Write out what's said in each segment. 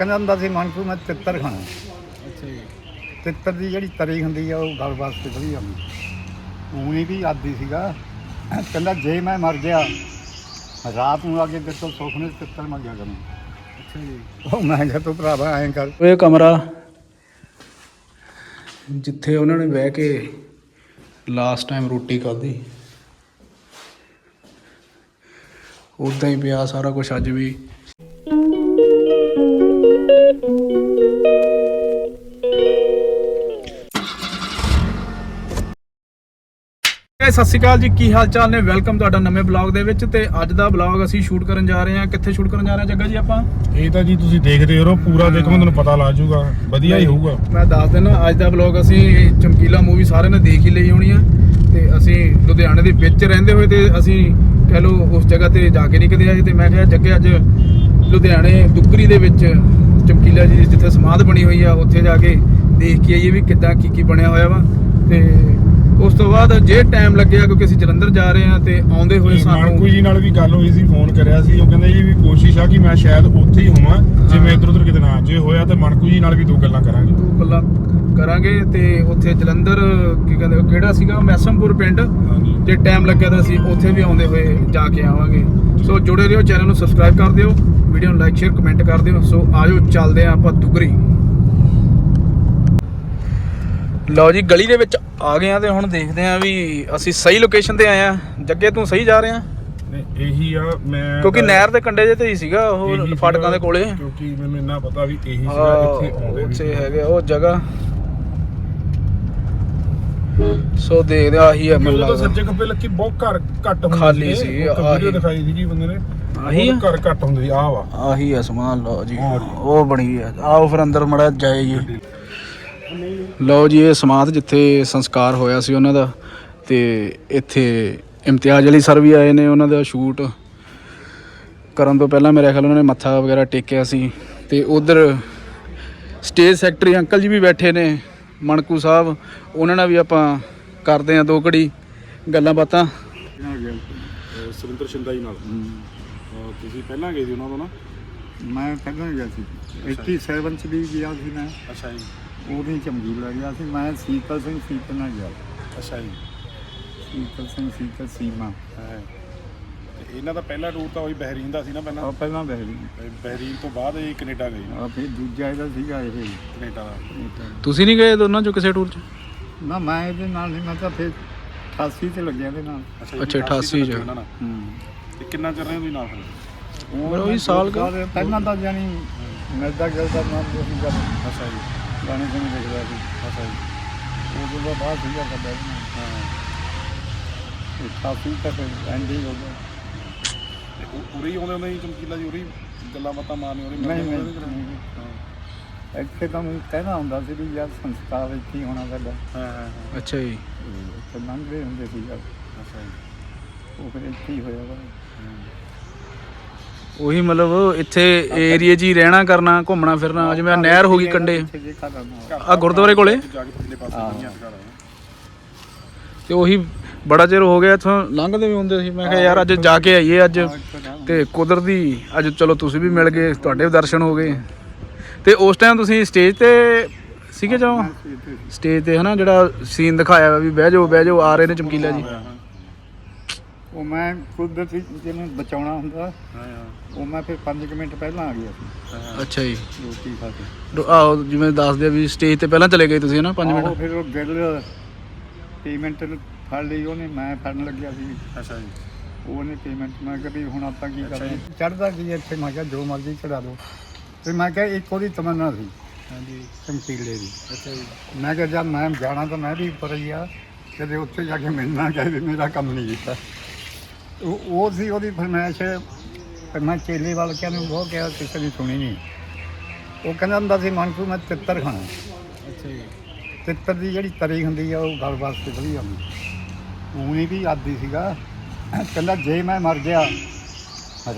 ਕਹਿੰਦਾ ਹੁੰਦਾ ਸੀ ਮਨਕੂ ਮੈਂ ਤਿੱਤਰ ਖਾਣਾ। ਅੱਛਾ ਜੀ। ਤਿੱਤਰ ਦੀ ਜਿਹੜੀ ਤਰੀ ਹੁੰਦੀ ਆ ਉਹ ਗਲ ਵਾਸਤੇ ਵਧੀਆ ਹੁੰਦੀ। ਊਣੀ ਵੀ ਆਦੀ ਸੀਗਾ। ਕਹਿੰਦਾ ਜੇ ਮੈਂ ਮਰ ਗਿਆ ਰਾਤ ਨੂੰ ਆ ਕੇ ਤੇ ਤੋਂ ਸੁੱਖ ਨੇ ਤਿੱਤਰ ਮੰਗਿਆ ਕਰੂੰ। ਅੱਛਾ ਜੀ। ਉਹ ਮੈਂ ਕਿਹਾ ਤੂੰ ਭਰਾਵਾ ਐਂ ਕਰ। ਇਹ ਕਮਰਾ ਜਿੱਥੇ ਉਹਨਾਂ ਨੇ ਬਹਿ ਕੇ ਲਾਸਟ ਟਾਈਮ ਰੋਟੀ ਖਾਧੀ। ਉਦਾਂ ਹੀ ਪਿਆ ਸਾਰਾ ਕੁਝ ਅੱਜ ਵੀ। ਸਤਿ ਸ਼੍ਰੀ ਅਕਾਲ ਜੀ। ਕੀ ਹਾਲ ਚਾਲ ਨੇ? ਵੈਲਕਮ ਤੁਹਾਡਾ ਨਵੇਂ ਬਲੌਗ ਦੇ ਵਿੱਚ ਤੇ ਅੱਜ ਦਾ ਬਲੌਗ ਅਸੀਂ ਸ਼ੂਟ ਕਰਨ ਜਾ ਰਹੇ ਹਾਂ। ਕਿੱਥੇ ਸ਼ੂਟ ਕਰਨ ਜਾ ਰਹੇ ਹਾਂ ਜੱਗਾ ਜੀ ਆਪਾਂ? ਇਹ ਤਾਂ ਜੀ ਤੁਸੀਂ ਦੇਖਦੇ ਹੋ ਪੂਰਾ ਦੇਖੋ ਤੁਹਾਨੂੰ ਪਤਾ ਲੱਗ ਜਾਊਗਾ। ਵਧੀਆ ਹੀ ਹੋਊਗਾ। ਮੈਂ ਦੱਸ ਦਿੰਦਾ ਅੱਜ ਦਾ ਬਲੌਗ ਅਸੀਂ ਚਮਕੀਲਾ ਮੂਵੀ ਸਾਰਿਆਂ ਨੇ ਦੇਖ ਹੀ ਲਈ ਹੋਣੀ ਆ। ਤੇ ਅਸੀਂ ਲੁਧਿਆਣੇ ਦੇ ਵਿੱਚ ਰਹਿੰਦੇ ਹੋਏ ਤੇ ਅਸੀਂ ਕਹਿ ਲਓ ਉਸ ਜਗ੍ਹਾ ਤੇ ਜਾ ਕੇ ਨਹੀਂ ਕਦੇ ਆਏ ਤੇ ਮੈਂ ਕਿਹਾ ਜੱਗੇ ਅੱਜ ਲੁਧਿਆਣੇ ਦੁੱਗਰੀ ਦੇ ਵਿੱਚ ਚਮਕੀਲਾ ਜੀ, ਜਿੱਥੇ ਸਮਾਧ ਬਣੀ ਹੋਈ ਆ, ਉੱਥੇ ਜਾ ਕੇ ਦੇਖ ਕੇ ਆਈਏ ਵੀ ਕਿੱਦਾਂ ਕੀ ਕੀ ਬਣਿਆ ਹੋਇਆ ਵਾ ਤੇ ਉਸ ਤੋਂ ਬਾਅਦ ਜੇ ਟਾਈਮ ਲੱਗਿਆ ਕਿਉਂਕਿ ਅਸੀਂ ਜਲੰਧਰ ਜਾ ਰਹੇ ਹਾਂ ਤੇ ਆਉਂਦੇ ਹੋਏ ਮਾਨਕੂ ਸਾਨੂੰ ਜੀ ਨਾਲ ਵੀ ਗੱਲ ਹੋਈ ਸੀ ਫੋਨ ਕਰਿਆ ਸੀ। ਉਹ ਕਹਿੰਦੇ ਜੀ ਵੀ ਕੋਸ਼ਿਸ਼ ਆ ਕਿ ਮੈਂ ਸ਼ਾਇਦ ਉੱਥੇ ਹੀ ਹੋਵਾਂ ਜੇ ਮੈਂ ਇੱਧਰ ਉੱਧਰ ਕਿਤੇ ਨਾ ਜੇ ਹੋਇਆ ਤਾਂ ਮਾਨਕੂ ਜੀ ਨਾਲ ਵੀ ਦੋ ਗੱਲਾਂ ਕਰਾਂਗੇ। ਦੋ ਗੱਲਾਂ ਕਰਾਂਗੇ ਤੇ ਉੱਥੇ ਜਲੰਧਰ ਕੀ ਕਹਿੰਦੇ ਉਹ ਕਿਹੜਾ ਸੀਗਾ? ਮੈਸਮਪੁਰ ਪਿੰਡ। ਜੇ ਟਾਈਮ ਲੱਗਿਆ ਤਾਂ ਅਸੀਂ ਉੱਥੇ ਵੀ ਆਉਂਦੇ ਹੋਏ ਜਾ ਕੇ ਆਵਾਂਗੇ। ਸੋ ਜੁੜੇ ਰਹੋ ਚੈਨਲ ਨੂੰ ਸਬਸਕ੍ਰਾਈਬ ਕਰ ਦਿਓ ਵੀਡੀਓ ਨੂੰ ਲਾਈਕ ਸ਼ੇਅਰ ਕਮੈਂਟ ਕਰ ਦਿਓ। ਸੋ ਆਜੋ ਚੱਲਦੇ ਆਂ ਆਪਾਂ ਦੁਗਰੀ। ਲਓ ਜੀ ਗਲੀ ਦੇ ਵਿੱਚ ਆ ਗਏ ਆ ਤੇ ਹੁਣ ਦੇਖਦੇ ਆਂ ਵੀ ਅਸੀਂ ਸਹੀ ਲੋਕੇਸ਼ਨ ਤੇ ਆਏ ਆ। ਜੱਗੇ ਤੂੰ ਸਹੀ ਜਾ ਰਹੇ? ਆ ਨਹੀਂ, ਇਹੀ ਆ ਮੈਂ ਕਿਉਂਕਿ ਨਹਿਰ ਦੇ ਕੰਢੇ ਜੇ ਤੇ ਹੀ ਸੀਗਾ ਉਹ ਫਾਟਕਾਂ ਦੇ ਕੋਲੇ। ਕਿਉਂਕਿ ਮੈਨੂੰ ਇੰਨਾ ਪਤਾ ਵੀ ਇਹੀ ਸੀਗਾ ਇੱਥੇ ਆਉਂਦੇ ਉੱਥੇ ਹੈਗੇ ਉਹ ਜਗ੍ਹਾ। ਸੋ ਦੇਖਦੇ ਆ ਆਹੀ ਆ ਮੈਨੂੰ ਲੱਗਦਾ। ਸੱਜੇ ਖੱਬੇ ਲੱਗੀ ਬਹੁਤ ਘਰ ਘੱਟ ਹੁੰਦੇ ਖਾਲੀ। ਸੀ, ਆਹੀ। ਵੀਡੀਓ ਦਿਖਾਈ ਸੀ ਜੀ ਬੰਦੇ ਨੇ। ਆਹੀ ਆ? ਘਰ ਘੱਟ ਹੁੰਦੇ ਆਹ ਵਾ। ਆਹੀ ਆ ਸਮਾਨ ਲਓ ਜੀ। ਉਹ ਬਣੀ ਆ। ਆਓ ਫਿਰ ਅੰਦਰ ਮੜਾ ਜਾਏ ਜੀ। ਲਓ ਜੀ ਇਹ ਸਮਾਧ ਜਿੱਥੇ ਸੰਸਕਾਰ ਹੋਇਆ ਸੀ ਉਹਨਾਂ ਦਾ ਤੇ ਇੱਥੇ ਇਮਤਿਆਜ਼ ਅਲੀ ਸਰ ਵੀ ਆਏ ਨੇ ਉਹਨਾਂ ਦਾ ਸ਼ੂਟ। ਕਰਨ ਤੋਂ ਪਹਿਲਾਂ ਮੇਰੇ ਖਿਆਲ ਉਹਨਾਂ ਨੇ ਮੱਥਾ ਵਗੈਰਾ ਟੇਕਿਆ ਸੀ। ਤੇ ਉਧਰ ਸਟੇਜ ਸੈਕਟਰੀ ਅੰਕਲ ਜੀ ਵੀ ਬੈਠੇ ਨੇ ਮਣਕੂ ਸਾਹਿਬ ਉਹਨਾਂ ਨਾਲ ਵੀ ਆਪਾਂ ਕਰਦੇ ਆ ਦੋ ਘੜੀ ਗੱਲਾਂ ਬਾਤਾਂ। ਸੁਰਿੰਦਰ ਸ਼ਿੰਦਾ ਜੀ ਨਾਲ। ਤੁਸੀਂ ਪਹਿਲਾਂ ਗਏ ਸੀ ਉਹਨਾਂ ਤੋਂ ਨਾ? ਮੈਂ ਪਹਿਲਾਂ ਗਿਆ ਸੀ। 87 ਚ ਵੀ ਗਿਆ ਸੀ ਮੈਂ। ਅੱਛਾ ਜੀ। ਉਹਦੀ ਚਮਗੀ ਲੱਗ ਗਿਆ ਸੀ। ਮੈਂ ਸੀਤਲ ਸਿੰਘ ਸੀਤਲ ਨਾਲ ਗਿਆ। ਅੱਛਾ ਜੀ। ਸੀਤਲ ਸਿੰਘ ਸੀਤਲ ਸੀਮਾ। ਹੈ। ਤੇ ਇਹਨਾਂ ਦਾ ਪਹਿਲਾ ਟੂਰ ਤਾਂ ਉਹੀ ਬਹਿਰੀਨ ਦਾ ਸੀ ਨਾ ਪਹਿਲਾਂ? ਉਹ ਪਹਿਲਾਂ ਬਹਿਰੀ ਤੇ ਬਹਿਰੀਨ ਤੋਂ ਬਾਅਦ ਇਹ ਕੈਨੇਡਾ ਗਏ। ਨਾ ਆ ਫਿਰ ਦੂਜਾ ਇਹਦਾ ਸੀਗਾ ਇਹ। ਕੈਨੇਡਾ ਦਾ। ਤੁਸੀਂ ਨਹੀਂ ਗਏ ਦੋਨਾਂ ਚੋਂ ਕਿਸੇ ਟੂਰ 'ਚ? ਨਾ ਮੈਂ ਇਹਦੇ ਨਾਲ ਨਹੀਂ ਮੈਂ ਤਾਂ ਫਿਰ 88 ਤੇ ਲੱਗਿਆ ਇਹਦੇ ਨਾਲ। ਜੀ, ਅੱਛਾ, 88 ਚ। ਉਹਨਾਂ ਨਾਲ। ਹੂੰ। ਤੇ ਕਿੰਨਾ ਚਿਰ ਰਹੇ ਹੋ ਤੁਸੀਂ ਨਾਲ ਫਿਰ? ਉਹ ਉਹੀ ਸਾਲ ਕੁ। ਪਹਿਲਾਂ ਤਾਂ ਜਾਨੀ ਮਿਲਦਾ ਗਿਲਦਾ ਨਾਮ ਜੋ ਸੀ ਜਦ ਅੱਛਾ ਜੀ। ਗਾਣੇ ਸੁਣੀ ਦੇਖਦਾ ਸੀ ਅੱਛਾ ਜੀ ਉਹ ਤੋਂ ਬਾਅਦ ਸੀਗਾ ਕਰਦਾ ਹਾਂ। ਕਾਫੀ ਤੱਕ ਐਂਡਿੰਗ ਹੋ ਗਿਆ। ਤੇ ਉ- ਉਰੇ ਹੀ ਆਉਂਦੇ ਹੁੰਦੇ ਸੀ ਚਮਕੀਲਾ ਜੀ ਉਰੇ ਹੀ ਗੱਲਾਂ ਬਾਤਾਂ ਮਾਰਨੀਆਂ ਉਰੇ ਹੀ ਨਹੀਂ ਮਿਲਦੇ ਨਹੀਂ ਹੁੰਦੇ ਸੀ? ਨਹੀਂ। ਇੱਥੇ ਤਾਂ ਮੈਨੂੰ ਕਹਿਣਾ ਹੁੰਦਾ ਸੀ ਵੀ ਯਾਰ ਸੰਸਕਾਰ ਇੱਥੇ ਹੀ ਹੋਣਾ ਸਾਡਾ। ਹਾਂ ਹਾਂ ਹਾਂ। ਅੱਛਾ ਜੀ। ਤੇ ਲੰਘਦੇ ਹੁੰਦੇ ਸੀ ਯਾਰ। ਅੱਛਾ ਜੀ। ਉਹ ਫਿਰ ਇੱਥੇ ਹੀ ਹੋਇਆ ਵਾ। ਉਹੀ ਮਤਲਬ ਇੱਥੇ ਏਰੀਆ 'ਚ ਹੀ ਰਹਿਣਾ ਕਰਨਾ ਘੁੰਮਣਾ ਫਿਰਨਾ ਜਿਵੇਂ ਆਹ ਨਹਿਰ ਹੋ ਗਈ ਕੰਡੇ ਆ ਗੁਰਦੁਆਰੇ ਕੋਲੇ? ਤੇ ਉਹੀ ਬੜਾ ਚਿਰ ਹੋ ਗਿਆ ਇੱਥੋਂ ਲੰਘਦੇ ਵੀ ਹੁੰਦੇ ਸੀ। ਮੈਂ ਕਿਹਾ ਯਾਰ ਅੱਜ ਜਾ ਕੇ ਆਈਏ ਅੱਜ। ਤੇ ਕੁਦਰਤੀ ਅੱਜ ਚਲੋ ਤੁਸੀਂ ਵੀ ਮਿਲ ਗਏ ਤੁਹਾਡੇ ਵੀ ਦਰਸ਼ਨ ਹੋ ਗਏ। ਤੇ ਉਸ ਟਾਈਮ ਤੁਸੀਂ ਸਟੇਜ ਤੇ ਸੀਗੇ ਜੋ ਸਟੇਜ ਤੇ ਹਨਾ ਜਿਹੜਾ ਸੀਨ ਦਿਖਾਇਆ ਹੋਇਆ ਵੀ ਬਹਿ ਜਾਓ ਬਹਿ ਜਾਓ ਆ ਰਹੇ ਨੇ ਚਮਕੀਲਾ ਜੀ। ਉਹ ਮੈਂ ਕੁਦਰਤੀ ਜਿਹਨੂੰ ਬਚਾਉਣਾ ਹੁੰਦਾ ਹਾਂ ਹਾਂ। ਉਹ ਮੈਂ ਫਿਰ 5 ਮਿੰਟ ਪਹਿਲਾਂ ਆ ਗਿਆ ਸੀ। ਅੱਛਾ ਜੀ। ਰੋਟੀ ਖਾ ਕੇ। ਡੋ- ਆਹੋ ਜਿਵੇਂ ਦੱਸਦੇ ਆ ਵੀ ਸਟੇਜ ਤੇ ਪਹਿਲਾਂ ਚਲੇ ਗਏ ਤੁਸੀਂ ਹਨਾ 5 ਆਹੋ, ਮਿੰਟ? ਫਿਰ ਉਹ ਗਿੱਲ ਪੇਮੈਂਟ ਫੜ ਲਈ ਉਹਨੇ ਮੈਂ ਫੜਨ ਲੱਗਿਆ ਸੀ। ਅੱਛਾ ਜੀ। ਉਹਨੇ ਪੇਮੈਂਟ ਮੈਂ ਕਿਹਾ ਵੀ ਹੁਣ ਆਪਾਂ ਕੀ ਜੀ। ਚੜਦਾ ਕੀ ਹੈ ਇੱਥੇ? ਮੈਂ ਕਿਹਾ ਜੋ ਮਰਜ਼ੀ ਚੜਾ ਦਿਓ। ਤੇ ਮੈਂ ਕਿਹਾ ਇੱਕ ਉਹਦੀ ਤਮੰਨਾ ਸੀ ਹਾਂਜੀ। ਚਮਕੀਲੇ ਦੀ। ਅੱਛਾ ਜੀ। ਮੈਂ ਕਿਹਾ ਜਦ ਮੈਂ ਜਾਣਾ ਤਾਂ ਮੈਂ ਵੀ ਉੱਪਰ ਹੀ ਆ। ਕਦੇ ਉੱਥੇ ਜਾ ਕੇ ਮਿਲਣਾ ਵੀ ਮੇਰਾ ਕੰਮ ਨਹੀਂ ਕੀਤਾ। ਉਹ ਉਹ ਸੀ ਉਹਦੀ ਫਰਮਾਇਸ਼ ਪਰ ਮੈਂ ਚੇਲੇ ਵਾਲ ਕਿਹਾ ਨੂੰ ਉਹ ਕਿਹਾ ਕਿਸੇ ਨੇ ਸੁਣੀ ਨਹੀਂ ਉਹ ਕਹਿੰਦਾ ਹੁੰਦਾ ਸੀ ਮਨਕੂ ਮੈਂ ਤਿੱਤਰ ਖਾਣਾ। ਅੱਛਾ ਜੀ। ਤਿੱਤਰ ਦੀ ਜਿਹੜੀ ਤਰੀ ਹੁੰਦੀ ਆ ਉਹ ਗਲ ਵਾਸਤੇ ਵਧੀਆ ਹੁੰਦੀ। ਊਣੀ ਵੀ ਆਦੀ ਸੀਗਾ। ਕਹਿੰਦਾ ਜੇ ਮੈਂ ਮਰ ਗਿਆ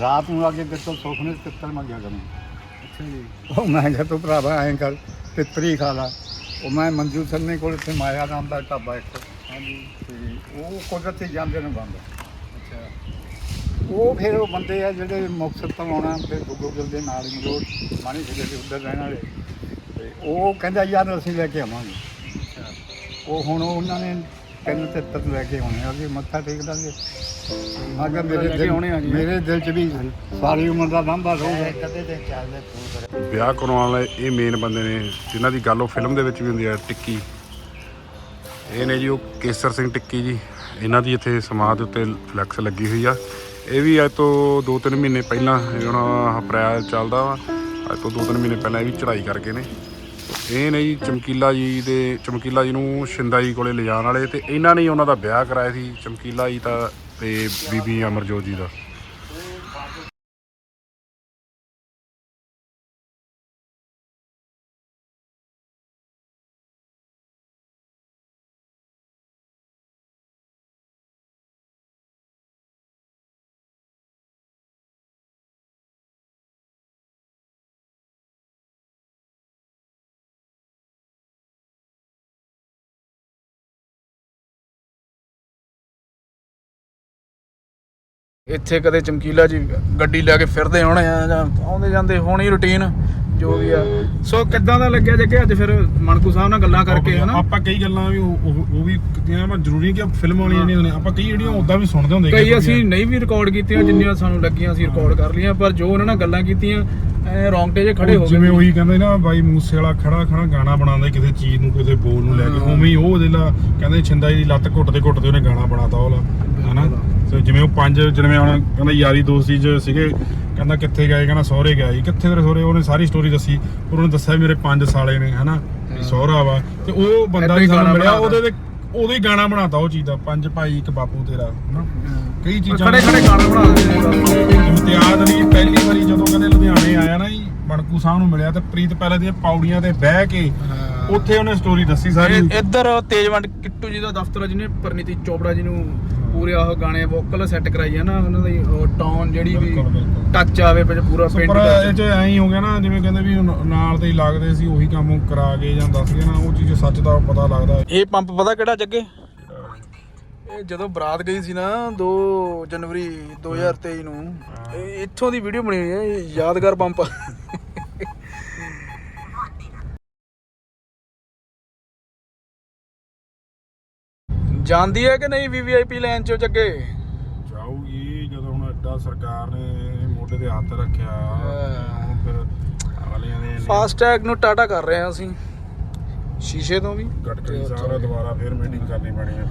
ਰਾਤ ਨੂੰ ਆ ਕੇ ਤੇ ਤੋਂ ਸੁੱਖ ਨੇ ਤਿੱਤਰ ਮੰਗਿਆ ਕਰੂੰ ਅੱਛਾ ਜੀ। ਉਹ ਮੈਂ ਕਿਹਾ ਤੂੰ ਭਰਾਵਾ ਐਂ ਕਰ ਤਿੱਤਰੀ ਖਾ ਲਾ। ਉਹ ਮੈਂ ਮੰਜੂ ਸੰਨੇ ਕੋਲ ਇੱਥੇ ਮਾਇਆ ਨਾਮ ਦਾ ਢਾਬਾ ਇੱਕ ਹਾਂਜੀ। ਤੇ ਉਹ ਕੁਦਰਤੀ ਜਾਂਦੇ ਨੂੰ ਬੰਦ। ਉਹ ਫਿਰ ਉਹ ਬੰਦੇ ਆ ਜਿਹੜੇ ਮੁਕਤਸਰ ਤੋਂ ਆਉਣਾ ਤੇ ਗੁੱਗਲ ਦੇ ਨਾਲ ਹੀ ਮਰੋੜ ਮਾਣੀ ਜਿਹੜੇ ਦੇ ਉੱਧਰ ਰਹਿਣ ਵਾਲੇ। ਤੇ ਉਹ ਕਹਿੰਦਾ ਯਾਰ ਅਸੀਂ ਲੈ ਕੇ ਆਵਾਂਗੇ। ਉਹ ਹੁਣ ਉਹਨਾਂ ਨੇ ਤਿੰਨ ਤੇ ਤੱਕ ਲੈ ਕੇ ਆਉਣੇ ਆ ਅਸੀਂ ਮੱਥਾ ਟੇਕ ਦਾਂਗੇ। ਕਿਹਾ ਮੇਰੇ ਦਿਲ ਆਉਣੇ ਆ ਜੀ। ਮੇਰੇ ਦਿਲ 'ਚ ਵੀ ਸਾਰੀ ਉਮਰ ਦਾ ਲਾਂਭਾ ਰਹੂਗਾ ਕਦੇ ਤੇ ਚੱਲਦੇ ਫੋਨ ਵਿਆਹ ਕਰਾਉਣ ਵਾਲੇ ਇਹ ਮੇਨ ਬੰਦੇ ਨੇ ਜਿਨ੍ਹਾਂ ਦੀ ਗੱਲ ਉਹ ਫਿਲਮ ਦੇ ਵਿੱਚ ਵੀ ਹੁੰਦੀ ਹੈ ਟਿੱਕੀ। ਇਹ ਨੇ ਜੀ ਉਹ ਕੇਸਰ ਸਿੰਘ ਟਿੱਕੀ ਜੀ ਇਹਨਾਂ ਦੀ ਇੱਥੇ ਸਮਾਧ ਉੱਤੇ ਫਲੈਕਸ ਲੱਗੀ ਹੋਈ ਆ। ਇਹ ਵੀ ਅੱਜ ਤੋਂ 2-3 ਮਹੀਨੇ ਪਹਿਲਾਂ ਹੁਣ ਅਪ੍ਰੈਲ ਚੱਲਦਾ ਵਾ। ਅੱਜ ਤੋਂ 2-3 ਮਹੀਨੇ ਪਹਿਲਾਂ ਇਹ ਵੀ ਚੜ੍ਹਾਈ ਕਰਕੇ ਨੇ। ਇਹ ਨੇ ਜੀ ਚਮਕੀਲਾ ਜੀ ਦੇ, ਚਮਕੀਲਾ ਜੀ ਨੂੰ ਸ਼ਿੰਦਾ ਜੀ ਕੋਲੇ ਲਿਜਾਣ ਵਾਲੇ ਤੇ ਇਹਨਾਂ ਨੇ ਉਹਨਾਂ ਦਾ ਵਿਆਹ ਕਰਾਇਆ ਸੀ। ਚਮਕੀਲਾ ਜੀ ਦਾ ਤੇ ਬੀਬੀ ਅਮਰਜੋਤ ਜੀ ਦਾ। ਇੱਥੇ ਕਦੇ ਚਮਕੀਲਾ ਜੀ ਗੱਡੀ ਲੈ ਕੇ ਫਿਰਦੇ ਹੋਣੇ ਆ ਜਾਂ ਆਉਂਦੇ ਜਾਂਦੇ ਹੋਣੀ ਰੁਟੀਨ ਜੋ ਵੀ ਆ। ਸੋ ਕਿੱਦਾਂ ਦਾ ਲੱਗਿਆ ਜੇ ਕਿ ਅੱਜ ਫਿਰ ਮਣਕੂ ਸਾਹਿਬ ਨਾਲ ਗੱਲਾਂ ਕਰਕੇ ਹਨਾ? ਆਪਾਂ ਕਈ ਗੱਲਾਂ ਵੀ ਉਹ ਵੀ ਕੀਤੀਆਂ ਪਰ ਜ਼ਰੂਰੀ ਕਿ ਫਿਲਮ ਵਾਲੀਆਂ ਨਹੀਂ ਹੁੰਦੀਆਂ ਆਪਾਂ ਕਈ ਜਿਹੜੀਆਂ ਉਦਾਂ ਵੀ ਸੁਣਦੇ ਹੁੰਦੇ ਕਈ ਅਸੀਂ ਨਹੀਂ ਵੀ ਰਿਕਾਰਡ ਕੀਤੀਆਂ ਜਿੰਨੀਆਂ ਸਾਨੂੰ ਲੱਗੀਆਂ ਅਸੀਂ ਰਿਕਾਰਡ ਕਰ ਲਈਆਂ ਪਰ ਜੋ ਉਹਨਾਂ ਨਾਲ ਗੱਲਾਂ ਕੀਤੀਆਂ ਐ ਰੌਂਗਟੇ ਜੇ ਖੜੇ ਹੋ ਗਏ ਜਿਵੇਂ ਉਹੀ ਕਹਿੰਦੇ ਨਾ ਬਾਈ ਮੂਸੇ ਵਾਲਾ ਖੜਾ ਖੜਾ ਗਾਣਾ ਬਣਾਉਂਦਾ ਕਿਸੇ ਚੀਜ਼ ਨੂੰ ਕਿਸੇ ਬੋਲ ਨੂੰ ਲੈ ਕੇ ਉਵੇਂ ਹੀ ਉਹ ਜਿਹੜਾ ਕਹਿੰਦੇ ਛਿੰਦਾ ਦੀ ਲੱਤ ਘੁੱਟਦੇ ਘੁੱਟਦੇ ਉਹਨੇ ਗਾਣਾ ਬਣਾਤਾ ਉਹਲਾ ਹਨਾ? ਤੇ ਜਿਵੇਂ ਉਹ ਪੰਜ ਜਿਵੇਂ ਹੁਣ ਕਹਿੰਦਾ ਯਾਰੀ ਦੋਸਤੀ ਚ ਸੀਗੇ ਕਹਿੰਦਾ ਕਿੱਥੇ ਗਏ ਕਹਿੰਦਾ ਸਹੁਰੇ ਗਿਆ ਜੀ ਕਿੱਥੇ ਤੇਰੇ ਸਹੁਰੇ? ਉਹਨੇ ਸਾਰੀ ਸਟੋਰੀ ਦੱਸੀ ਪਰ ਉਹਨੇ ਦੱਸਿਆ ਮੇਰੇ ਪੰਜ ਸਾਲੇ ਨੇ ਹਨਾ? ਵੀ ਸਹੁਰਾ ਵਾ। ਤੇ ਉਹ ਬੰਦਾ ਵੀ ਸਾਨੂੰ ਮਿਲਿਆ। ਉਹਦੇ ਤੇ ਉਹਦੇ ਹੀ ਗਾਣਾ ਬਣਾਤਾ ਉਹ ਚੀਜ਼ ਦਾ ਪੰਜ ਭਾਈ ਇੱਕ ਬਾਪੂ ਤੇਰਾ ਹਨਾ? ਕਈ ਚੀਜ਼ਾਂ ਖੜੇ ਖੜੇ ਗਾਣਾ ਬਣਾ ਦਿੰਦੇ ਇਮਤਿਆਜ਼ ਅਲੀ ਪਹਿਲੀ ਵਾਰੀ ਜਦੋਂ ਕਹਿੰਦੇ ਲੁਧਿਆਣੇ ਆਇਆ ਨਾ ਜੀ ਬਣਕੂ ਸਾਹਿਬ ਨੂੰ ਮਿਲਿਆ ਤੇ ਪ੍ਰੀਤ ਪਹਿਲੇ ਦੀਆਂ ਪੌੜੀਆਂ ਤੇ ਬਹਿ ਕੇ ਉੱਥੇ ਉਹਨੇ ਸਟੋਰੀ ਦੱਸੀ ਸਾਰੀ। ਇੱਧਰ ਤੇਜਵੰਡ ਕਿੱਟੂ ਜੀ ਦਾ ਦਫ਼ਤਰ ਜਿਹਨੇ ਪਰਨੀਤੀ ਚੋਪੜਾ ਜੀ ਨੂੰ ਪੂਰੇ ਆਹ ਗਾਣੇ ਵੋਕਲ ਸੈੱਟ ਕਰਾਈ ਆ ਨਾ ਉਹਨਾਂ ਦੀ ਟੌਨ ਜਿਹੜੀ ਵੀ ਬਿਲਕੁਲ, ਬਿਲਕੁਲ। ਟੱਚ ਆਵੇ ਵਿੱਚ ਪੂਰਾ ਪਿੰਡ ਪਰ ਦਾ ਇਹ ਚ ਐਂ ਹੀ ਹੋ ਗਿਆ ਨਾ ਜਿਵੇਂ ਕਹਿੰਦੇ ਵੀ ਨਾਲ ਤੇ ਹੀ ਲੱਗਦੇ ਸੀ ਉਹੀ ਕੰਮ ਕਰਾ ਕੇ ਜਾਂ ਦੱਸ ਕੇ ਨਾ ਉਹ ਚੀਜ਼ ਸੱਚ ਦਾ ਪਤਾ ਲੱਗਦਾ। ਇਹ ਪੰਪ ਪਤਾ ਕਿਹੜਾ ਜੱਗੇ? ਇਹ ਜਦੋਂ ਬਰਾਤ ਗਈ ਸੀ ਨਾ 2 ਜਨਵਰੀ 2023 ਨੂੰ ਇਹ ਇੱਥੋਂ ਦੀ ਵੀਡੀਓ ਬਣੀ ਹੋਈ ਹੈ ਇਹ ਯਾਦਗਾਰ ਪੰਪ ਜਾਂਦੀ ਹੈ ਕਿ ਨਹੀਂ ਵੀਵੀਆਈਪੀ ਲਾਈਨ ਚੋਂ ਜੱਗੇ? ਜਾਊਗੀ ਜਦੋਂ ਹੁਣ ਐਡਾ ਸਰਕਾਰ ਨੇ ਮੋਢੇ ਤੇ ਹੱਥ ਰੱਖਿਆ ਹੁਣ ਫਿਰ ਅਗਲਿਆਂ ਦੇ ਫਾਸਟ ਟੈਗ ਨੂੰ ਟਾਟਾ ਕਰ ਰਹੇ ਹਾਂ ਅਸੀਂ। ਸ਼ੀਸ਼ੇ ਤੋਂ ਵੀ। ਗਟਕਰੀ ਨਾਲ ਦੁਬਾਰਾ ਫਿਰ ਮੀਟਿੰਗ ਕਰਨੀ ਪੈਣੀ ਹੈ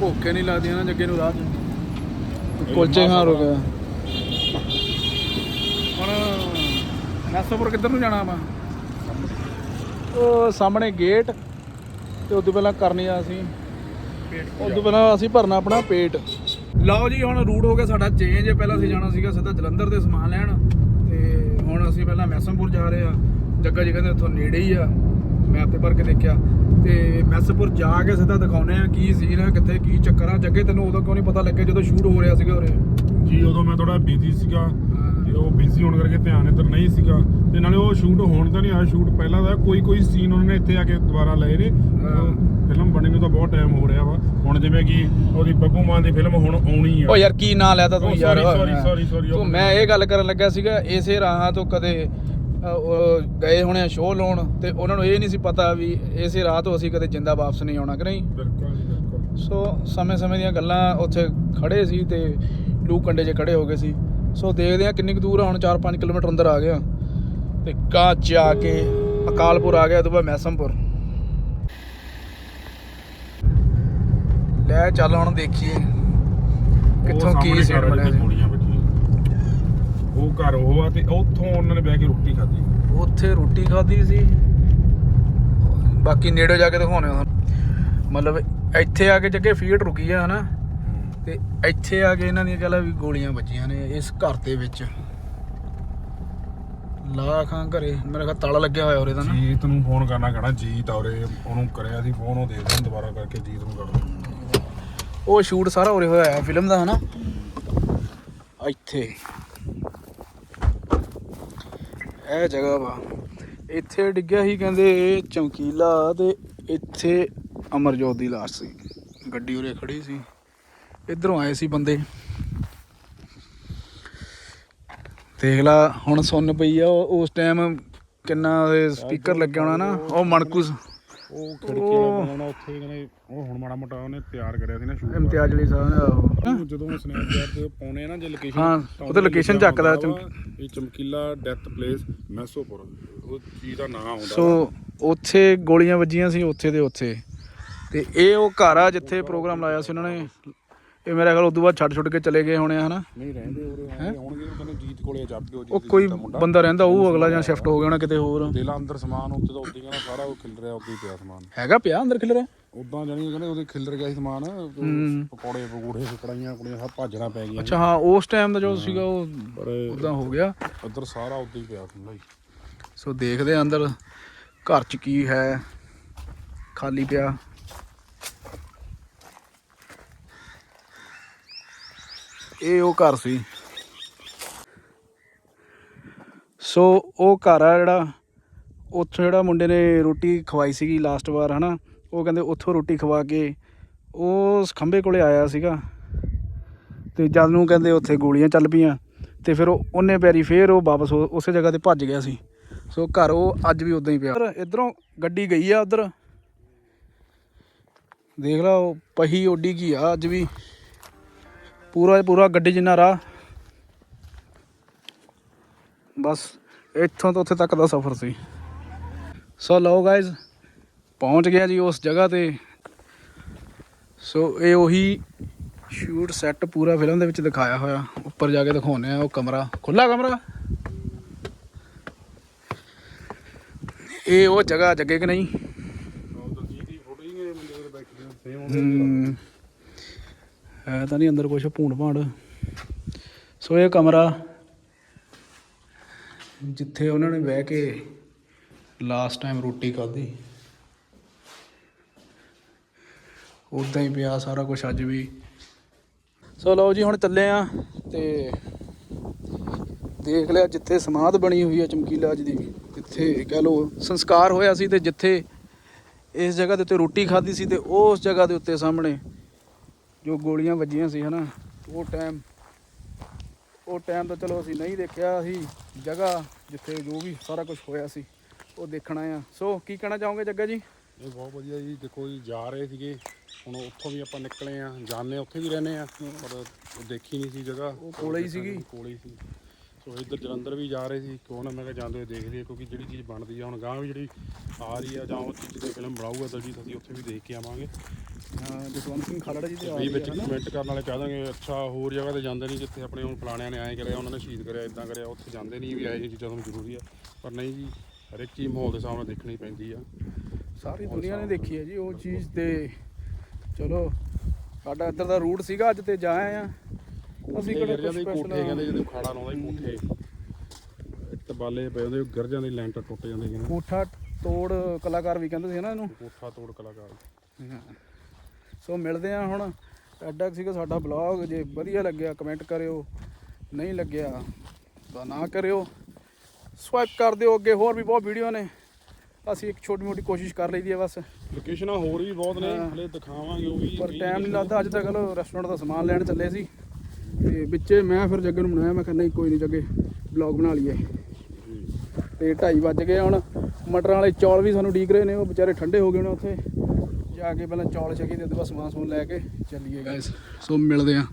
ਭੁੱਖੇ ਨਹੀਂ ਲੱਗਦੀਆਂ ਨਾ ਜੱਗੇ ਨੂੰ ਰਾਹ 'ਚ। ਕੁਲਚੇ ਖਾਣ ਗਿਆ। ਹੁਣ ਨਸੋਪੁਰ ਕਿੱਧਰ ਨੂੰ ਜਾਣਾ ਆਪਾਂ? ਉਹ ਸਾਹਮਣੇ ਗੇਟ। ਤੇ ਉਦੋਂ ਪਹਿਲਾਂ ਕਰਨੀ ਆ ਅਸੀਂ। ਉਦੋਂ ਪਹਿਲਾਂ ਅਸੀਂ ਭਰਨਾ ਆਪਣਾ ਪੇਟ। ਲਓ ਜੀ ਹੁਣ ਰੂਟ ਹੋ ਗਿਆ ਸਾਡਾ ਚੇਂਜ ਪਹਿਲਾਂ ਅਸੀਂ ਜਾਣਾ ਸੀਗਾ ਸਿੱਧਾ ਜਲੰਧਰ ਤੇ ਸਮਾਨ ਲੈਣ। ਤੇ ਹੁਣ ਅਸੀਂ ਪਹਿਲਾਂ ਮੈਸਮਪੁਰ ਜਾ ਰਹੇ ਆ। ਜੱਗਾ ਜੀ ਕਹਿੰਦੇ ਉੱਥੋਂ ਨੇੜੇ ਹੀ ਆ। ਮੈਪ ਤੇ ਭਰ ਕੇ ਦੇਖਿਆ। ਤੇ ਮੈਸਮਪੁਰ ਜਾ ਕੇ ਸਿੱਧਾ ਦਿਖਾਉਨੇ ਆ ਕੀ ਸੀਨ ਆ ਕਿੱਥੇ ਕੀ ਚੱਕਰ ਆ। ਜੱਗੇ ਤੈਨੂੰ ਉਦੋਂ ਕਿਉਂ ਨਹੀਂ ਪਤਾ ਲੱਗਿਆ ਜਦੋਂ ਸ਼ੂਟ ਹੋ ਰਿਹਾ ਸੀਗਾ ਉਰੇ? ਜੀ ਉਦੋਂ ਮੈਂ ਥੋੜਾ ਬਿਜ਼ੀ ਸੀਗਾ। ਤੇ ਉਹ ਬਿਜ਼ੀ ਹੋਣ ਕਰਕੇ ਧਿਆਨ ਇੱਧਰ ਨਹੀਂ ਸੀਗਾ। ਤੇ ਨਾਲੇ ਉਹ ਸ਼ੂਟ ਹੋਣ ਤਾਂ ਨਹੀਂ ਆਇਆ ਸ਼ੂਟ ਪਹਿਲਾਂ ਦਾ ਕੋਈ ਕੋਈ ਸੀਨ ਉਹਨਾਂ ਨੇ ਇੱਥੇ ਆ ਕੇ ਦੁਬਾਰਾ ਲਏ ਨੇ। ਫਿਲਮ ਬਣੀ ਨੂੰ ਤਾਂ ਬਹੁਤ ਟਾਈਮ ਹੋ ਰਿਹਾ ਵਾ। ਹੁਣ ਜਿਵੇਂ ਕਿ ਉਹਦੀ ਬੱਬੂ ਮਾਨ ਦੀ ਫਿਲਮ ਹੁਣ ਆਉਣੀ ਆ। ਓ ਯਾਰ ਕੀ ਨਾਂ ਲਿਆ ਤਾ ਤੂੰ ਯਾਰ? sorry, sorry, sorry, ਤੂੰ ਮੈਂ ਇਹ ਗੱਲ ਕਰਨ ਲੱਗਾ ਸੀਗਾ ਇਸੇ ਰਾਹਾਂ ਤੋਂ ਕਦੇ ਗਏ ਹੋਣੇ ਆ ਸ਼ੋਅ ਲਾਉਣ ਤੇ ਉਹਨਾਂ ਨੂੰ ਇਹ ਨਹੀਂ ਸੀ ਪਤਾ ਵੀ ਇਸੇ ਰਾਹ ਤੋਂ ਅਸੀਂ ਕਦੇ ਜਿੰਦਾ ਵਾਪਸ ਨਹੀਂ ਆਉਣਾ ਕਿ ਨਹੀਂ? ਬਿਲਕੁਲ ਸੋ ਸਮੇਂ ਸਮੇਂ ਦੀਆਂ ਗੱਲਾਂ ਉੱਥੇ ਖੜੇ ਸੀ ਤੇ ਲੂ ਕੰਡੇ 'ਚ ਖੜੇ ਹੋ ਗਏ ਸੀ। ਸੋ ਦੇਖਦੇ ਆ ਕਿੰਨੀ ਕੁ ਦੂਰ ਆ ਹੁਣ 4-5 ਕਿਲੋਮੀਟਰ ਅੰਦਰ ਆ ਗਿਆ ਤੇ ਕਾਂ ਜਾ ਕੇ ਅਕਾਲਪੁਰ ਆ ਗਿਆ ਦੁਬਾ ਮੈਸਮਪੁਰ। ਲੈ ਚੱਲ ਹੁਣ ਦੇਖੀਏ ਕਿੱਥੋਂ ਕੀ ਸਾਹਮਣੇ ਸੀਨ ਘਰ ਬਣਿਆ। ਜਿੱਥੇ ਸੀ ਗੋਲੀਆਂ ਵੱਜੀਆਂ। ਉਹ ਘਰ ਉਹ ਆ ਤੇ ਉੱਥੋਂ ਉਹਨਾਂ ਨੇ ਬਹਿ ਕੇ ਰੋਟੀ ਖਾਧੀ। ਉੱਥੇ ਰੋਟੀ ਖਾਧੀ ਸੀ। ਬਾਕੀ ਨੇੜੇ ਜਾ ਕੇ ਦਿਖਾਉਣੇ ਆ ਮਤਲਬ ਇੱਥੇ ਆ ਕੇ ਜੱਗੇ ਫੀਟ ਰੁਕੀ ਆ ਹਨਾ? ਤੇ ਇੱਥੇ ਆ ਕੇ ਇਹਨਾਂ ਦੀਆਂ ਕਹਿੰਦਾ ਵੀ ਗੋਲੀਆਂ ਵੱਜੀਆਂ ਨੇ ਇਸ ਘਰ ਦੇ ਵਿੱਚ। ਲਾ ਖਾਂ ਘਰੇ ਮੇਰੇ ਖਿਆਲ ਤਾਲਾ ਲੱਗਿਆ ਹੋਇਆ ਉਹਦੇ ਦਾ ਨਾ। ਜੀਤ ਨੂੰ ਫੋਨ ਕਰਨਾ ਕਹਿਣਾ ਜੀਤ ਔਰੇ ਉਹਨੂੰ ਕਰਿਆ ਸੀ ਫੋਨ ਉਹ ਦੇ ਦੇਣ ਦੁਬਾਰਾ ਕਰਕੇ ਜੀਤ ਨੂੰ ਕਰ। ਉਹ ਸ਼ੂਟ ਸਾਰਾ ਉਰੇ ਹੋਇਆ ਹੈ ਫਿਲਮ ਦਾ ਹਨਾ। ਇੱਥੇ। ਇਹ ਜਗ੍ਹਾ ਵਾ। ਇੱਥੇ ਡਿੱਗਿਆ ਸੀ ਕਹਿੰਦੇ ਚਮਕੀਲਾ ਤੇ ਇੱਥੇ ਅਮਰਜੋਤ ਦੀ ਲਾਸ਼ ਸੀ। ਗੱਡੀ ਉਰੇ ਖੜੀ ਸੀ। ਇਧਰੋਂ ਆਏ ਸੀ ਬੰਦੇ। ਦੇਖ ਲਾ ਹੁਣ ਸੁਣ ਪਈ ਆ ਉਸ ਟਾਈਮ ਕਿੰਨਾ ਸਪੀਕਰ ਲੱਗਿਆ ਹੋਣਾ ਨਾ ਉਹ ਮਣਕੂਸ ਉਹ ਖਿੜਕੀ ਵਾਲਾ ਬਣਾਉਣਾ ਉੱਥੇ ਕਹਿੰਦੇ ਉਹ ਹੁਣ ਮਾੜਾ ਮੋਟਾ ਉਹਨੇ ਤਿਆਰ ਕਰਿਆ ਸੀ ਨਾ ਸ਼ੂਟ ਇਮਤਿਆਜ਼ ਅਲੀ ਸਾਹਿਬ ਨੇ ਆਹੋ। ਜਦੋਂ ਸਨੈਪਚੈਟ ਤੇ ਪਾਉਣੇ ਆ ਨਾ ਜੇ ਲੋਕੇਸ਼ਨ ਹਾਂ, ਉਹ ਤਾਂ location ਚੱਕਦਾ ਇਹ ਚਮਕੀਲਾ ਡੈਥ ਪਲੇਸ ਮੈਸੋਪੁਰ ਉਹ ਚੀਜ਼ ਦਾ ਨਾਮ ਆਉਂਦਾ। ਸੋ ਉੱਥੇ ਗੋਲੀਆਂ ਵੱਜੀਆਂ ਸੀ ਉੱਥੇ ਦੇ ਉੱਥੇ। ਤੇ ਇਹ ਉਹ ਘਰ ਆ ਜਿੱਥੇ ਪ੍ਰੋਗਰਾਮ ਲਾਇਆ ਸੀ ਉਹਨਾਂ ਨੇ। ਇਹ ਮੇਰਾ ਖਿਆਲ ਉਦੋਂ ਬਾਅਦ ਛੱਡ ਛੁੱਟ ਕੇ ਚਲੇ ਗਏ ਹੋਣੇ ਆ ਹਨਾ? ਨਹੀਂ ਰਹਿੰਦੇ ਉਰੇ ਉਹ ਕਹਿੰਦੇ ਜੀਤ ਕੋਲੇ ਜੱਬ ਦਿਓ ਉਹ ਕੋਈ ਬੰਦਾ ਰਹਿੰਦਾ ਉਹ ਅਗਲਾ ਜਾਂ ਸ਼ਿਫਟ ਹੋ ਗਿਆ ਹੋਣਾ ਕਿਤੇ ਹੋਰ। ਦੇਲਾ ਅੰਦਰ ਸਮਾਨ ਉੱਤੇ ਤਾਂ ਉੱਦੀ ਕਹਿੰਦਾ ਸਾਰਾ ਉਹ ਖਿਲ ਰਿਹਾ ਉੱਦੀ ਪਿਆ ਸਮਾਨ। ਹੈਗਾ ਪਿਆ ਅੰਦਰ ਖਿਲ ਰਿਹਾ ਉਦਾਂ ਜਾਨੀ ਕਹਿੰਦੇ ਉਹਦੇ ਖਿਲਰ ਗਿਆ ਸੀ ਸਮਾਨ ਪਕੌੜੇ ਪਕੂੜੇ ਕੜਾਈਆਂ ਕੁੜੀਆਂ ਸਭ ਭਾਜਣਾ ਪੈ ਗਈਆਂ। ਅੱਛਾ ਹਾਂ ਉਸ ਟਾਈਮ ਦਾ ਜੋ ਸੀਗਾ ਉਹ ਉਦਾਂ ਹੋ ਗਿਆ। ਅੰਦਰ ਸਾਰਾ ਉੱਦੀ ਪਿਆ ਹੀ ਸੋ ਦੇਖਦੇ ਅੰਦਰ ਘਰ ਚ ਕੀ ਹੈ ਖਾਲੀ ਪਿਆ। ਇਹ ਉਹ ਘਰ ਸੀ। ਸੋ ਉਹ ਘਰ ਆ ਜਿਹੜਾ, ਉੱਥੋਂ ਜਿਹੜਾ ਮੁੰਡੇ ਨੇ ਰੋਟੀ ਖਵਾਈ ਸੀਗੀ ਲਾਸਟ ਵਾਰ, ਹਨਾ? ਉਹ ਕਹਿੰਦੇ ਉੱਥੋਂ ਰੋਟੀ ਖਵਾ ਕੇ ਉਸ ਖੰਭੇ ਕੋਲੇ ਆਇਆ ਸੀਗਾ। ਤੇ ਜਦ ਨੂੰ ਕਹਿੰਦੇ ਉੱਥੇ ਗੋਲੀਆਂ ਚੱਲ ਪਈਆਂ, ਤੇ ਫਿਰ ਉਹ ਉਹਨੇ ਪੈਰੀ ਫੇਰ ਉਹ ਵਾਪਸ ਉਸੇ ਜਗ੍ਹਾ ਤੇ ਭੱਜ ਗਿਆ ਸੀ। ਸੋ ਘਰ ਉਹ ਅੱਜ ਵੀ ਉਦਾਂ ਹੀ ਪਿਆ। ਇਧਰੋਂ ਗੱਡੀ ਗਈ ਆ ਉਧਰ। ਦੇਖ ਲਾ ਉਹ ਪਹੀ ਓਡੀ ਕੀ ਆ ਅੱਜ ਵੀ। ਪੂਰਾ ਪੂਰਾ ਗੱਡੀ ਜਿੰਨਾ ਰਾਹ। ਬਸ ਇੱਥੋਂ ਤੋਂ ਉੱਥੇ ਤੱਕ ਦਾ ਸਫ਼ਰ ਸੀ। ਸੋ ਲਓ ਗਾਇਜ਼ ਪਹੁੰਚ ਗਿਆ ਜੀ ਉਸ ਜਗ੍ਹਾ ਤੇ। ਸੋ ਇਹ ਉਹੀ ਸ਼ੂਟ ਸੈੱਟ ਪੂਰਾ ਫਿਲਮ ਦੇ ਵਿੱਚ ਦਿਖਾਇਆ ਹੋਇਆ। ਉੱਪਰ ਜਾ ਕੇ ਦਿਖਾਉਨੇ ਆ ਉਹ ਕਮਰਾ। ਖੁੱਲਾ ਕਮਰਾ? ਇਹ ਉਹ ਜਗ੍ਹਾ ਜੱਗੇ ਕਿ ਨਹੀਂ? ਦਲਜੀਤ ਦੀ ਫੋਟੋ ਹੀ ਨੇ ਮੁੰਡੇ ਦੇ ਬੈਠੇ ਸੇਮ ਹਮ, ਹੈ ਤਾਂ ਨਹੀਂ ਅੰਦਰ ਕੁਛ ਭੂਣ ਭਾਂਡ। ਸੋ ਇਹ ਕਮਰਾ ਜਿੱਥੇ ਉਹਨਾਂ ਨੇ ਬਹਿ ਕੇ ਲਾਸਟ ਟਾਈਮ ਰੋਟੀ ਖਾਧੀ। ਉਦਾਂ ਹੀ ਪਿਆ ਸਾਰਾ ਕੁਝ ਅੱਜ ਵੀ। ਸੋ ਲਓ ਜੀ, ਹੁਣ ਚੱਲੇ ਆ ਤੇ ਦੇਖ ਲਿਆ ਜਿੱਥੇ ਸਮਾਧ ਬਣੀ ਹੋਈ ਹੈ ਚਮਕੀਲਾ ਜੀ ਦੀ ਜਿੱਥੇ ਕਹਿ ਲੋ ਸੰਸਕਾਰ ਹੋਇਆ ਸੀ ਤੇ ਜਿੱਥੇ ਇਸ ਜਗ੍ਹਾ ਦੇ ਉੱਤੇ ਰੋਟੀ ਖਾਧੀ ਸੀ ਤੇ ਉਸ ਜਗ੍ਹਾ ਦੇ ਉੱਤੇ ਸਾਹਮਣੇ ਜੋ ਗੋਲੀਆਂ ਵੱਜੀਆਂ ਸੀ ਹਨਾ ਉਹ ਟਾਈਮ ਉਹ ਟਾਈਮ ਤਾਂ ਚਲੋ ਅਸੀਂ ਨਹੀਂ ਦੇਖਿਆ ਸੀ ਜਗ੍ਹਾ ਜਿੱਥੇ ਜੋ ਵੀ ਸਾਰਾ ਕੁਝ ਹੋਇਆ ਸੀ ਉਹ ਦੇਖਣਾ ਆ। ਸੋ ਕੀ ਕਹਿਣਾ ਚਾਹੋਗੇ ਜੱਗਾ ਜੀ? ਇਹ ਬਹੁਤ ਵਧੀਆ ਜੀ। ਦੇਖੋ ਜੀ ਜਾ ਰਹੇ ਸੀਗੇ। ਹੁਣ ਉੱਥੋਂ ਵੀ ਆਪਾਂ ਨਿਕਲੇ ਆ ਜਾਣੇ ਉੱਥੇ ਵੀ ਰਹਨੇ ਆ। ਪਰ ਦੇਖੀ ਨਹੀਂ ਸੀ ਜਗ੍ਹਾ। ਉਹ ਕੋਲੇ ਹੀ ਸੀਗੀ। ਕੋਲੇ ਹੀ ਸੀ। ਸੋ ਇੱਧਰ ਜਲੰਧਰ ਵੀ ਜਾ ਰਹੇ ਸੀ। ਕਿਉਂ ਨਾ? ਮੈਂ ਕਿਹਾ ਜਾਂਦੇ ਹੋਏ ਦੇਖ ਲਈਏ ਕਿਉਂਕਿ ਜਿਹੜੀ ਚੀਜ਼ ਬਣਦੀ ਆ ਹੁਣ ਗਾਂ ਵੀ ਜਿਹੜੀ ਆ ਰਹੀ ਆ ਜਾਂ ਉਹ ਚੀਜ਼ ਤੇ ਫਿਲਮ ਬਣਾਊਗਾ ਦਲਜੀਤ ਅਸੀਂ ਉੱਥੇ ਵੀ ਦੇਖ ਕੇ ਆਵਾਂਗੇ। ਹਾਂ ਜਸਵੰਤ ਸਿੰਘ ਖਾਲੜਾ ਜੀ ਦੇ ਆ ਵੀ ਵਿੱਚ। ਕਮੈਂਟ ਕਰਨ ਵਾਲੇ ਕਹਿ ਦਾਂਗੇ ਅੱਛਾ ਹੋਰ ਜਗ੍ਹਾ ਤੇ ਜਾਂਦੇ ਨਹੀਂ ਜਿੱਥੇ ਆਪਣੇ ਹੁਣ ਫਲਾਣਿਆਂ ਨੇ ਐਂ ਕਰਿਆ ਉਹਨਾਂ ਨੇ ਸ਼ਹੀਦ ਕਰਿਆ ਇਦਾਂ ਕਰਿਆ ਉੱਥੇ ਜਾਂਦੇ ਨਹੀਂ ਵੀ ਐਂ ਚੀਜ਼ਾਂ ਤੁਹਾਨੂੰ ਜ਼ਰੂਰੀ ਆ। ਪਰ ਨਹੀਂ ਜੀ ਹਰ ਇੱਕ ਚੀਜ਼ ਮਾਹੌਲ ਦੇ ਸਾਹਮਣੇ ਦੇਖਣੀ ਪੈਂਦੀ ਆ। ਸਾਰੀ ਦੁਨੀਆ ਨੇ ਦੇਖੀ ਹੈ ਜੀ ਉਹ ਚੀਜ਼ ਤੇ ਚਲੋ ਸਾਡਾ ਇੱਧਰ ਦਾ ਰੂਟ ਸੀਗਾ ਅੱਜ ਤੇ ਜਾ ਆਏ ਆ ਅਸੀਂ ਕਿਹੜਾ ਜਾਂਦੇ ਕੋਠੇ ਕਹਿੰਦੇ ਜਦੋਂ ਖਾੜਾ ਲਾਉਂਦਾ ਹੀ ਕੋਠੇ। ਇੱਟ ਬਾਲੇ ਪਏ ਹੁੰਦੇ ਗਿਰ ਜਾਂਦੇ ਲੈਂਟਰ ਟੁੱਟ ਜਾਂਦੇ ਕੋਠਾ ਤੋੜ ਕਲਾਕਾਰ ਵੀ ਕਹਿੰਦੇ ਸੀ ਨਾ ਇਹਨੂੰ। ਕੋਠਾ ਤੋੜ ਕਲਾਕਾਰ। ਹਾਂ। ਸੋ ਮਿਲਦੇ ਆ ਹੁਣ। ਐਡਾ ਸੀਗਾ ਸਾਡਾ ਬਲੌਗ ਜੇ ਵਧੀਆ ਲੱਗਿਆ ਕਮੈਂਟ ਕਰਿਓ ਨਹੀਂ ਲੱਗਿਆ ਤਾਂ ਨਾ ਕਰਿਓ। ਸਵਾਈਪ ਕਰ ਦਿਓ ਅੱਗੇ ਹੋਰ ਵੀ ਬਹੁਤ ਵੀਡੀਓ ਨੇ। ਅਸੀਂ ਇੱਕ ਛੋਟੀ ਮੋਟੀ ਕੋਸ਼ਿਸ਼ ਕਰ ਲਈਦੀ ਹੈ ਬਸ। ਲੋਕੇਸ਼ਨਾਂ ਹੋਰ ਵੀ ਬਹੁਤ ਨੇ। ਹਲੇ ਦਿਖਾਵਾਂਗੇ ਉਹ ਵੀ। ਪਰ ਟਾਈਮ ਨਹੀਂ ਲੱਗਦਾ ਅੱਜ ਤੱਕ ਲੋ ਰੈਸਟੋਰੈਂਟ ਦਾ ਸਮਾਨ ਲੈਣ ਚੱਲੇ ਸੀ। ਤੇ ਵਿੱਚੇ ਮੈਂ ਫਿਰ ਜੱਗੇ ਨੂੰ ਬਣਾਇਆ ਮੈਂ ਕਿਹਾ ਨਹੀਂ ਕੋਈ ਨਹੀਂ ਜੱਗੇ ਬਲੌਗ ਬਣਾ ਲਈਏ। ਤੇ 2:30 ਵੱਜ ਗਏ ਹੁਣ। ਮਟਰਾਂ ਵਾਲੇ ਚੌਲ ਵੀ ਸਾਨੂੰ ਡੀਕ ਰਹੇ ਨੇ ਉਹ ਵਿਚਾਰੇ ਠੰਡੇ ਹੋ ਗਏ ਨੇ ਉੱਥੇ। ਜਾ ਕੇ ਪਹਿਲਾਂ ਚੌਲ ਛਕੀ ਤੇ ਉਹਦੇ ਬਾਅਦ ਸਮਾਨ ਸਮੂਨ ਲੈ ਕੇ ਚੱਲੀਏ ਗਾਇਸ ਸੋ ਮਿਲਦੇ ਆ